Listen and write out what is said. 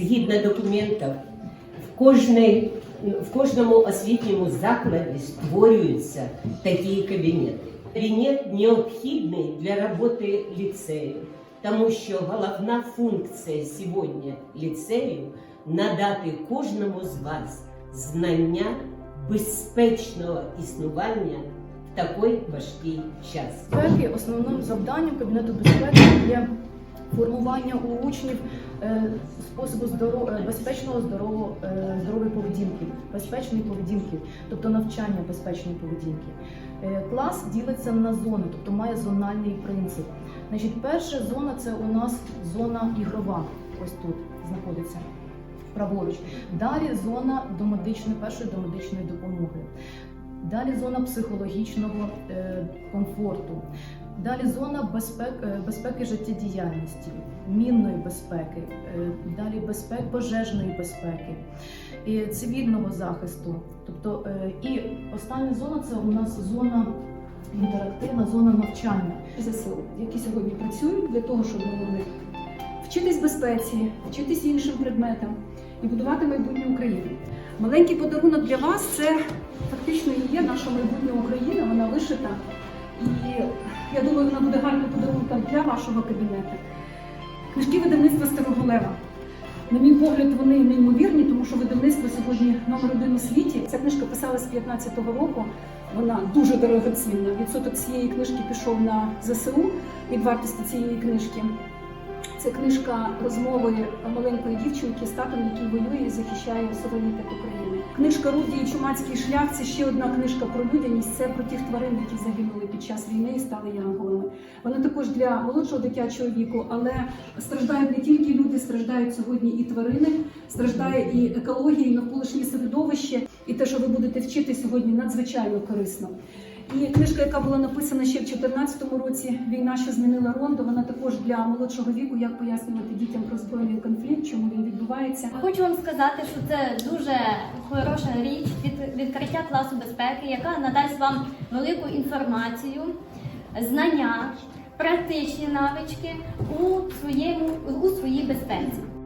Згідно документів, в, в кожному освітньому закладі створюються такі кабінети. Кабінет необхідний для роботи ліцею, тому що головна функція сьогодні ліцею надати кожному з вас знання безпечного існування в такий важкий час. безпеки основним завданням кабінету безпеки є формування у учнів способу здоро- е, безпечного здорового е, здорової поведінки, безпечної поведінки, тобто навчання безпечної поведінки. Е, Клас ділиться на зони, тобто має зональний принцип. Значить, перша зона це у нас зона ігрова. Ось тут знаходиться. Праворуч. Далі зона домедичної першої домедичної допомоги. Далі зона психологічного е, комфорту. Далі зона безпек, е, безпеки життєдіяльності, мінної безпеки, е, далі безпек, пожежної безпеки, і цивільного захисту. Тобто, е, і остання зона це у нас зона інтерактивна, зона навчання. ЗСУ, які сьогодні працюють для того, щоб ми вчитись безпеці, вчитись іншим предметам і будувати майбутнє України. Маленький подарунок для вас це фактично і є наша майбутня Україна, вона вишита. І я думаю, вона буде гарним подарунком для вашого кабінету. Книжки видавництва Старого Лева. На мій погляд, вони неймовірні, тому що видавництво сьогодні номер один у світі. Ця книжка писалась з 15-го року. Вона дуже дорогоцінна. Відсоток цієї книжки пішов на ЗСУ від вартості цієї книжки. Це книжка розмови маленької дівчинки з татом, який воює і захищає суверенітет України. Книжка Руді і Чумацький шлях це ще одна книжка про людяність. Це про тих тварин, які загинули під час війни і стали янголами. Вона також для молодшого дитячого віку, але страждають не тільки люди, страждають сьогодні і тварини, страждає і екологія, і навколишнє середовище. І те, що ви будете вчити сьогодні, надзвичайно корисно. І книжка, яка була написана ще в 2014 році, війна, що змінила Ронду, вона також для молодшого віку, як пояснювати дітям про збройний конфлікт, чому він відбувається. Хочу вам сказати, що це дуже хороша річ від відкриття класу безпеки, яка надасть вам велику інформацію, знання, практичні навички у своєму у своїй безпеці.